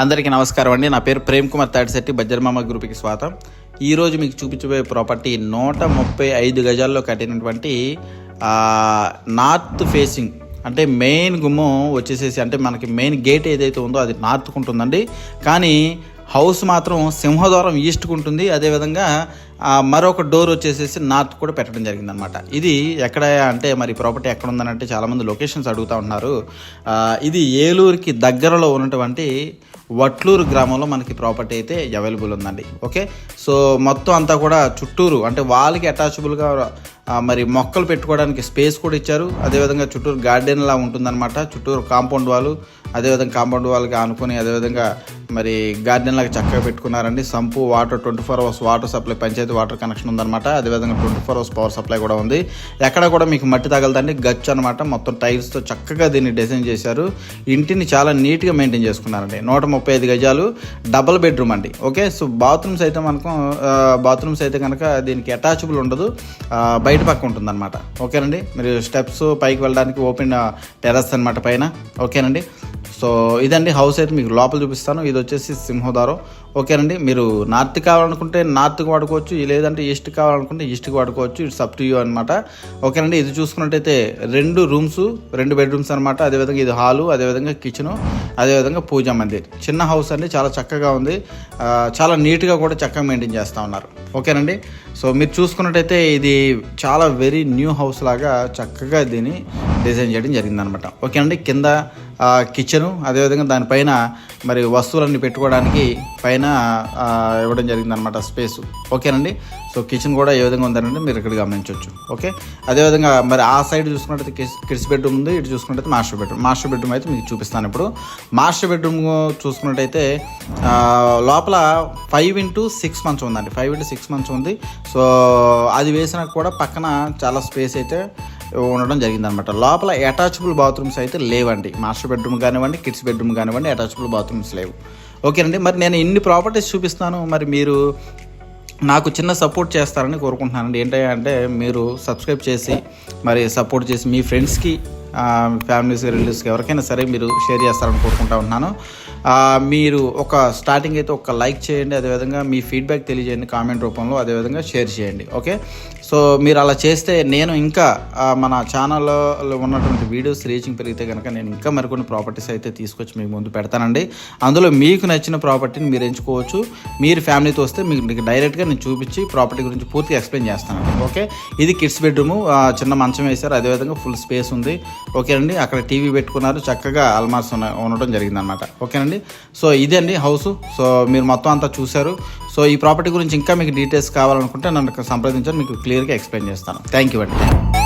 అందరికీ నమస్కారం అండి. నా పేరు ప్రేమ్ కుమార్ తాటిశెట్టి బజ్జర్మామ గ్రూప్కి స్వాగతం. ఈరోజు మీకు చూపించబోయే ప్రాపర్టీ నూట ముప్పై ఐదు గజాల్లో కట్టినటువంటి నార్త్ ఫేసింగ్ అంటే మెయిన్ గుమ్మం వచ్చేసేసి అంటే మనకి మెయిన్ గేట్ ఏదైతే ఉందో అది నార్త్కు ఉంటుందండి. కానీ హౌస్ మాత్రం సింహద్వారం ఈస్ట్కు ఉంటుంది. అదేవిధంగా మరొక డోర్ వచ్చేసేసి నార్త్ కూడా పెట్టడం జరిగిందనమాట ఇది ఎక్కడ అంటే మరి ప్రాపర్టీ ఎక్కడ ఉందనంటే చాలామంది లొకేషన్స్ అడుగుతూ ఉన్నారు. ఇది ఏలూరుకి దగ్గరలో ఉన్నటువంటి వట్లూరు గ్రామంలో మనకి ప్రాపర్టీ అయితే అవైలబుల్ ఉందండి. ఓకే? సో మొత్తం అంతా కూడా చుట్టూరు అంటే వాళ్ళకి అటాచబుల్గా మరి మొక్కలు పెట్టుకోవడానికి స్పేస్ కూడా ఇచ్చారు. అదేవిధంగా చుట్టూరు గార్డెన్లా ఉంటుందన్నమాట. చుట్టూరు కాంపౌండ్ వాళ్ళు అదేవిధంగా కాంపౌండ్ వాళ్ళకి ఆనుకొని అదేవిధంగా మరి గార్డెన్ లాగా చక్కగా పెట్టుకున్నారండి. Sump water twenty four hours water supply panchayat water connection ఉందన్నమాట. అదేవిధంగా twenty four hours power supply కూడా ఉంది. ఎక్కడ కూడా మీకు మట్టి తగలదండి. గచ్చు అనమాట మొత్తం టైల్స్తో చక్కగా దీన్ని డిజైన్ చేశారు. ఇంటిని చాలా నీట్గా మెయింటైన్ చేసుకున్నారండి. నూట ముప్పై ఐదు గజాలు డబల్ బెడ్రూమ్ అండి. ఓకే? సో బాత్రూమ్స్ అయితే మనకు బాత్రూమ్స్ అయితే కనుక దీనికి అటాచబుల్ ఉండదు. బయట పక్క ఉంటుందన్నమాట. ఓకేనండి? మీరు స్టెప్స్ పైకి వెళ్ళడానికి ఓపెన్ టెరస్ అనమాట పైన. ఓకేనండి? సో ఇదండి హౌస్ అయితే మీకు లోపల చూపిస్తాను. ఇది వచ్చేసి సింహోదారం ఓకేనండి మీరు నార్త్ కావాలనుకుంటే నార్త్కి వాడుకోవచ్చు లేదంటే ఈస్ట్ కావాలనుకుంటే ఈస్ట్కి వాడుకోవచ్చు ఇట్స్ అప్ టు యూ అనమాట ఓకేనండి ఇది చూసుకున్నట్టయితే రెండు రూమ్స్ రెండు బెడ్రూమ్స్ అనమాట అదేవిధంగా ఇది హాలు అదేవిధంగా కిచెను అదేవిధంగా పూజా మందిర్. చిన్న హౌస్ అండి చాలా చక్కగా ఉంది. చాలా నీట్గా కూడా చక్కగా మెయింటైన్ చేస్తూ ఉన్నారు. ఓకేనండి సో మీరు చూసుకున్నట్టయితే ఇది చాలా వెరీ న్యూ హౌస్ లాగా చక్కగా దీని డిజైన్ చేయడం జరిగిందనమాట. ఓకేనండి? కింద కిచెను అదేవిధంగా దానిపైన మరి వస్తువులన్నీ పెట్టుకోవడానికి పైన ఇవ్వడం జరిగిందనమాట స్పేస్ ఓకేనండి? సో కిచెన్ కూడా ఏ విధంగా ఉందనంటే మీరు ఇక్కడ గమనించవచ్చు. ఓకే? అదేవిధంగా మరి ఆ సైడ్ చూసుకున్నట్టయితే కిడ్స్ కిడ్స్ బెడ్రూమ్ ఉంది. ఇటు చూసుకున్నట్టయితే మాస్టర్ బెడ్రూమ్ మాస్టర్ బెడ్రూమ్ అయితే మీకు చూపిస్తాను ఇప్పుడు. మాస్టర్ బెడ్రూమ్ చూసుకున్నట్టయితే లోపల ఫైవ్ ఇంటూ సిక్స్ మంత్స్ ఉందండి. ఫైవ్ ఇంటూ సిక్స్ మంత్స్ ఉంది. సో అది వేసినా కూడా పక్కన చాలా స్పేస్ అయితే ఉండడం జరిగిందనమాట లోపల అటాచబుల్ బాత్రూమ్స్ అయితే లేవండి. మాస్టర్ బెడ్రూమ్ కానివ్వండి కిడ్స్ బెడ్రూమ్ కానివ్వండి అటాచబుల్ బాత్రూమ్స్ లేవు. ఓకేనండి మరి నేను ఇన్ని ప్రాపర్టీస్ చూపిస్తాను. మరి మీరు నాకు చిన్న సపోర్ట్ చేస్తారని కోరుకుంటున్నానండి. ఏంటంటే మీరు సబ్స్క్రైబ్ చేసి మరి సపోర్ట్ చేసి మీ ఫ్రెండ్స్కి ఫ్యామిలీస్ రిలేటివ్స్కి ఎవరికైనా సరే మీరు షేర్ చేస్తారని కోరుకుంటా ఉన్నాను మీరు ఒక స్టార్టింగ్ అయితే ఒక లైక్ చేయండి అదేవిధంగా మీ ఫీడ్బ్యాక్ తెలియజేయండి కామెంట్ రూపంలో అదేవిధంగా షేర్ చేయండి ఓకే? సో మీరు అలా చేస్తే నేను ఇంకా మన ఛానల్లో ఉన్నటువంటి వీడియోస్ రీచింగ్ పెరిగితే కనుక నేను ఇంకా మరికొన్ని ప్రాపర్టీస్ అయితే తీసుకొచ్చి మీ ముందు పెడతానండి. అందులో మీకు నచ్చిన ప్రాపర్టీని మీరు ఎంచుకోవచ్చు. మీరు ఫ్యామిలీతో వస్తే మీకు మీకు డైరెక్ట్గా నేను చూపించి ప్రాపర్టీ గురించి పూర్తిగా ఎక్స్ప్లెయిన్ చేస్తానండి ఓకే? ఇది కిడ్స్ బెడ్రూమ్ చిన్న మంచం వేశారు అదేవిధంగా ఫుల్ స్పేస్ ఉంది. ఓకేనండి అక్కడ టీవీ పెట్టుకున్నారు చక్కగా అల్మార్స్ ఉండటం జరిగింది జరిగిందనమాట. ఓకేనండి సో ఇదే అండి హౌస్. సో మీరు మొత్తం అంతా చూశారు. సో ఈ ప్రాపర్టీ గురించి ఇంకా మీకు డీటెయిల్స్ కావాలనుకుంటే నన్ను సంప్రదించాలి మీకు క్లియర్గా ఎక్స్ప్లెయిన్ చేస్తాను. థ్యాంక్ యూ అండి.